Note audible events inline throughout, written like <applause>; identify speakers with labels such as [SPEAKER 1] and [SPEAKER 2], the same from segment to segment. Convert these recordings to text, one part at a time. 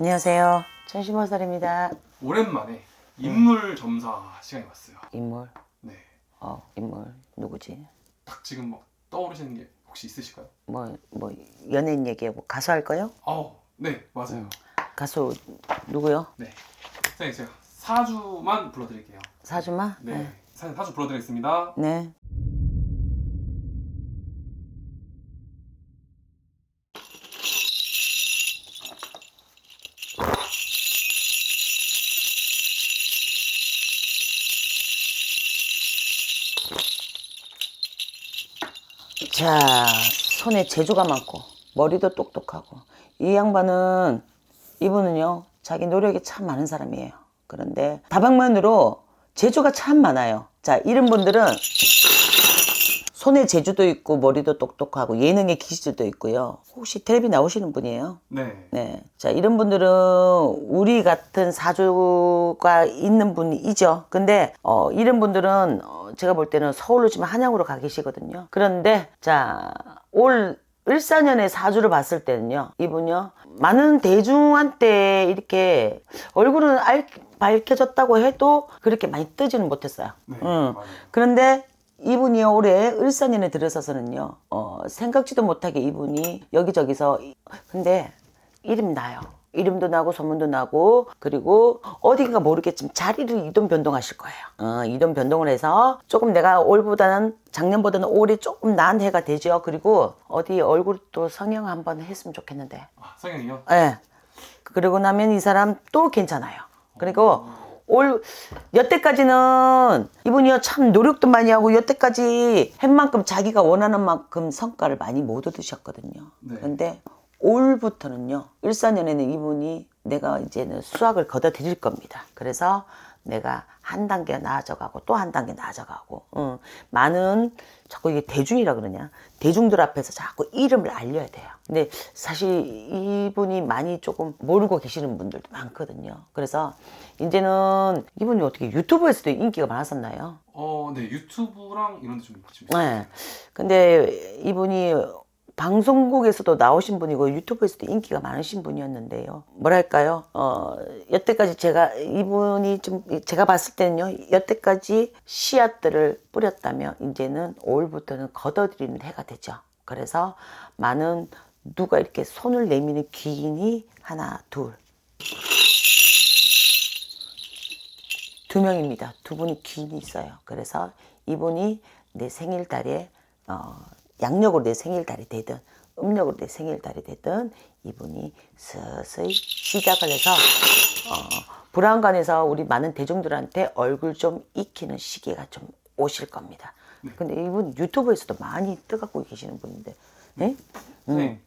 [SPEAKER 1] 안녕하세요. 천심어설입니다.
[SPEAKER 2] 오랜만에 인물 점사 시간이 왔어요.
[SPEAKER 1] 인물,
[SPEAKER 2] 네.
[SPEAKER 1] 어, 인물 누구지?
[SPEAKER 2] 딱 지금 막 떠오르시는 게 혹시 있으실까요?
[SPEAKER 1] 뭐, 뭐 연예인 얘기해, 뭐 가수 할 거요?
[SPEAKER 2] 어, 네, 맞아요.
[SPEAKER 1] 가수 누구요?
[SPEAKER 2] 네. 선생님 제가 사주만 불러드릴게요.
[SPEAKER 1] 사주마?
[SPEAKER 2] 네. 선생님 사주 불러드리겠습니다.
[SPEAKER 1] 네. 자, 손에 재주가 많고 머리도 똑똑하고 이 양반은 이분은요 자기 노력이 참 많은 사람이에요. 그런데 다방면으로 재주가 참 많아요. 자, 이런 분들은 손에 재주도 있고 머리도 똑똑하고 예능의 기질도 있고요. 혹시 텔레비 나오시는 분이에요?
[SPEAKER 2] 네.
[SPEAKER 1] 네. 자, 이런 분들은 우리 같은 사주가 있는 분이죠. 근데, 어, 이런 분들은, 어, 제가 볼 때는 서울로 지금 한양으로 가 계시거든요. 그런데, 자, 올 을사년의 사주를 봤을 때는요, 이분요, 많은 대중한테 이렇게 얼굴은 알, 밝혀졌다고 해도 그렇게 많이 뜨지는 못했어요.
[SPEAKER 2] 네.
[SPEAKER 1] 응.
[SPEAKER 2] 맞아요.
[SPEAKER 1] 그런데 이분이 올해 을사년에 들어서서는요, 어, 생각지도 못하게 이분이 여기저기서, 이- 근데 이름 나요. 이름도 나고 소문도 나고 그리고 어딘가 모르겠지만 자리를 이동 변동하실 거예요. 어, 이동 변동을 해서 조금 내가 올보다는 작년보다는 올해 조금 나은 해가 되죠. 그리고 어디 얼굴도 성형 한번 했으면 좋겠는데.
[SPEAKER 2] 아, 성형이요?
[SPEAKER 1] 예. 그러고 나면 이 사람 또 괜찮아요. 그리고 올 여태까지는 이분이요 참 노력도 많이 하고 여태까지 한 만큼 자기가 원하는 만큼 성과를 많이 못 얻으셨거든요.
[SPEAKER 2] 네.
[SPEAKER 1] 그런데 올부터는요 일사년에는 이분이 내가 이제는 수학을 걷어 드릴 겁니다. 그래서 내가 한 단계 나아져가고 또 한 단계 나아져가고 응. 많은 자꾸 이게 대중이라 그러냐 대중들 앞에서 자꾸 이름을 알려야 돼요. 근데 사실 이분이 많이 조금 모르고 계시는 분들도 많거든요. 그래서 이제는 이분이 어떻게 유튜브에서도 인기가 많았었나요?
[SPEAKER 2] 어, 네. 유튜브랑 이런 데좀 같이.
[SPEAKER 1] 네. 근데 이분이 방송국에서도 나오신 분이고 유튜브에서도 인기가 많으신 분이었는데요. 뭐랄까요? 어, 여태까지 제가 이분이 좀 제가 봤을 때는요. 여태까지 씨앗들을 뿌렸다면 이제는 올부터는 걷어들이는 해가 되죠. 그래서 많은 누가 이렇게 손을 내미는 기인이 하나, 둘. 두 명입니다. 두 분이 기인이 있어요. 그래서 이분이 내 생일달에 어, 양력으로 내 생일달이 되든 음력으로 내 생일달이 되든 이분이 서서히 시작을 해서 어, 불안간에서 우리 많은 대중들한테 얼굴 좀 익히는 시기가 좀 오실 겁니다. 근데 이분 유튜브에서도 많이 뜨갖고 계시는 분인데, 네?
[SPEAKER 2] 선생님,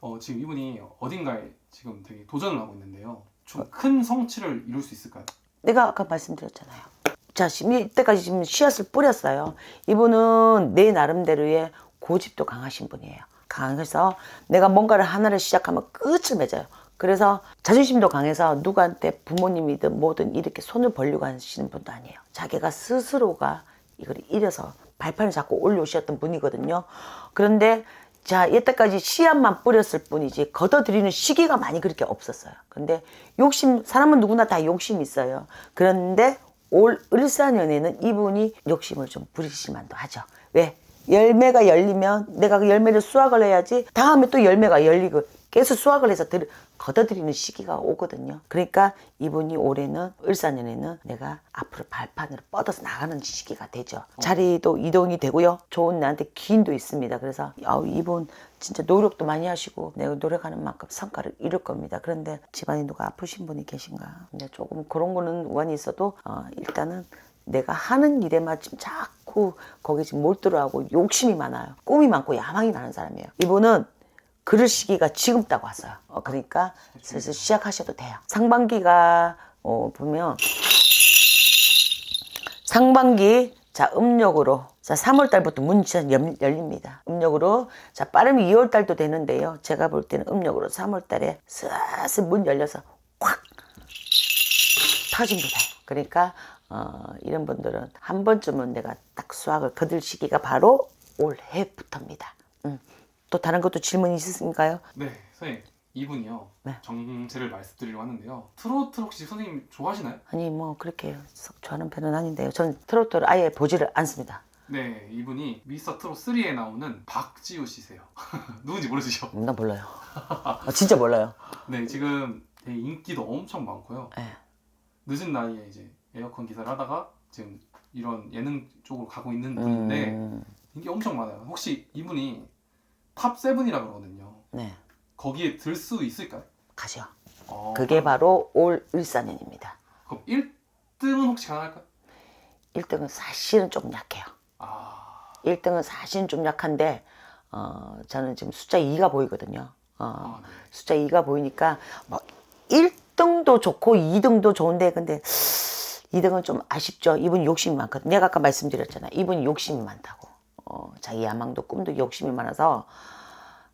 [SPEAKER 2] 어, 지금 이분이 어딘가에 지금 되게 도전을 하고 있는데요. 좀 큰 성취를 이룰 수 있을까요?
[SPEAKER 1] 내가 아까 말씀드렸잖아요. 자, 지금 이때까지 지금 씨앗을 뿌렸어요. 이분은 내 나름대로의 고집도 강하신 분이에요. 강해서 내가 뭔가를 하나를 시작하면 끝을 맺어요. 그래서 자존심도 강해서 누구한테 부모님이든 뭐든 이렇게 손을 벌리고 하시는 분도 아니에요. 자기가 스스로가 이걸 이려서 발판을 잡고 올려오셨던 분이거든요. 그런데 자, 여태까지 씨앗만 뿌렸을 뿐이지 걷어들이는 시기가 많이 그렇게 없었어요. 근데 욕심, 사람은 누구나 다 욕심이 있어요. 그런데 올 을사년에는 이분이 욕심을 좀 부리실 만도 하죠. 왜? 열매가 열리면 내가 그 열매를 수확을 해야지 다음에 또 열매가 열리고 계속 수확을 해서 들, 걷어들이는 시기가 오거든요. 그러니까 이분이 올해는 을사년에는 내가 앞으로 발판으로 뻗어서 나가는 시기가 되죠. 자리도 이동이 되고요. 좋은 나한테 기인도 있습니다. 그래서 아, 이분 진짜 노력도 많이 하시고 내가 노력하는 만큼 성과를 이룰 겁니다. 그런데 집안에 누가 아프신 분이 계신가? 근데 조금 그런 거는 우환이 있어도 어, 일단은 내가 하는 일에만 지금 자꾸 거기 지금 몰두를 하고 욕심이 많아요. 꿈이 많고 야망이 많은 사람이에요. 이분은 그럴 시기가 지금 딱 왔어요. 어, 그러니까 슬슬 시작하셔도 돼요. 상반기가 어, 보면 상반기 자 음력으로 자 3월 달부터 문이 열립니다. 음력으로 자 빠르면 2월 달도 되는데요. 제가 볼 때는 음력으로 3월 달에 슬슬 문 열려서 확 터집니다. 그러니까 어, 이런 분들은 한 번쯤은 내가 딱 수학을 거둘 시기가 바로 올해부터입니다. 음. 또 다른 것도 질문 있으신가요?
[SPEAKER 2] 네, 선생님. 이분이요.
[SPEAKER 1] 네.
[SPEAKER 2] 정체를 말씀드리려고 하는데요. 트로트 혹시 선생님 좋아하시나요?
[SPEAKER 1] 아니 뭐 그렇게 썩 좋아하는 편은 아닌데요. 전 트로트를 아예 보지를 않습니다.
[SPEAKER 2] 네, 이분이 미스터 트롯 3에 나오는 박지우 씨세요. <laughs> 누군지 모르시죠?
[SPEAKER 1] 나 몰라요. 아, 진짜 몰라요.
[SPEAKER 2] 네, 지금 되게 인기도 엄청 많고요.
[SPEAKER 1] 예.
[SPEAKER 2] 늦은 나이에 이제 에어컨 기사를 하다가 지금 이런 예능 쪽으로 가고 있는 분인데
[SPEAKER 1] 음,
[SPEAKER 2] 인기 엄청 많아요. 혹시 이분이 탑 세븐이라 그러거든요.
[SPEAKER 1] 네
[SPEAKER 2] 거기에 들 수 있을까요?
[SPEAKER 1] 가죠.
[SPEAKER 2] 어,
[SPEAKER 1] 그게 바로 올 을사년입니다.
[SPEAKER 2] 그럼 1등은 혹시 가능할까요?
[SPEAKER 1] 1등은 사실은 좀 약해요.
[SPEAKER 2] 아,
[SPEAKER 1] 1등은 사실은 좀 약한데 어, 저는 지금 숫자 2가 보이거든요. 어,
[SPEAKER 2] 아 네.
[SPEAKER 1] 숫자 2가 보이니까 뭐 1등도 좋고 2등도 좋은데 근데 2등은 좀 아쉽죠. 이분 욕심이 많거든요. 내가 아까 말씀드렸잖아요. 이분 욕심이 많다고. 어, 자기 야망도 꿈도 욕심이 많아서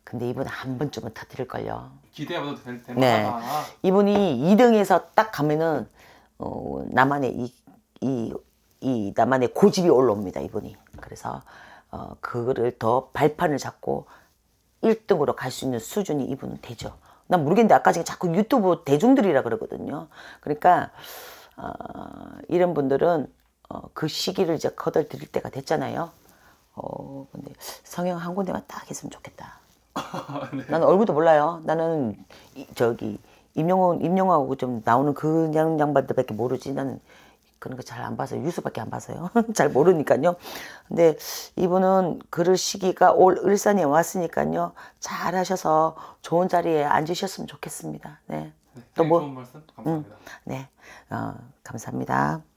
[SPEAKER 1] 근데 이분 한 번쯤은 터뜨릴걸요.
[SPEAKER 2] 기대해봐도 될, 될
[SPEAKER 1] 네. 이분이 2등에서 딱 가면은 어, 나만의 이, 이, 이 나만의 고집이 올라옵니다. 이분이. 그래서 어, 그거를 더 발판을 잡고 1등으로 갈 수 있는 수준이 이분은 되죠. 난 모르겠는데 아까 지금 자꾸 유튜브 대중들이라 그러거든요. 그러니까 어, 이런 분들은 어, 그 시기를 이제 거덜 드릴 때가 됐잖아요. 어, 근데 성형 한 군데만 딱 했으면 좋겠다. <laughs>
[SPEAKER 2] 네.
[SPEAKER 1] 나는 얼굴도 몰라요. 나는 이- 저기 임영웅 임영웅하고 좀 나오는 그 양- 양반들밖에 모르지. 나는 그런 거 잘 안 봐서 유수밖에 안 봐서요. <laughs> 잘 모르니까요. 근데 이분은 그럴 시기가 올 을산에 왔으니까요. 잘 하셔서 좋은 자리에 앉으셨으면 좋겠습니다. 네.
[SPEAKER 2] 네,
[SPEAKER 1] 또 뭐-
[SPEAKER 2] 좋은 말씀 감사합니다.
[SPEAKER 1] 네. 어, 감사합니다.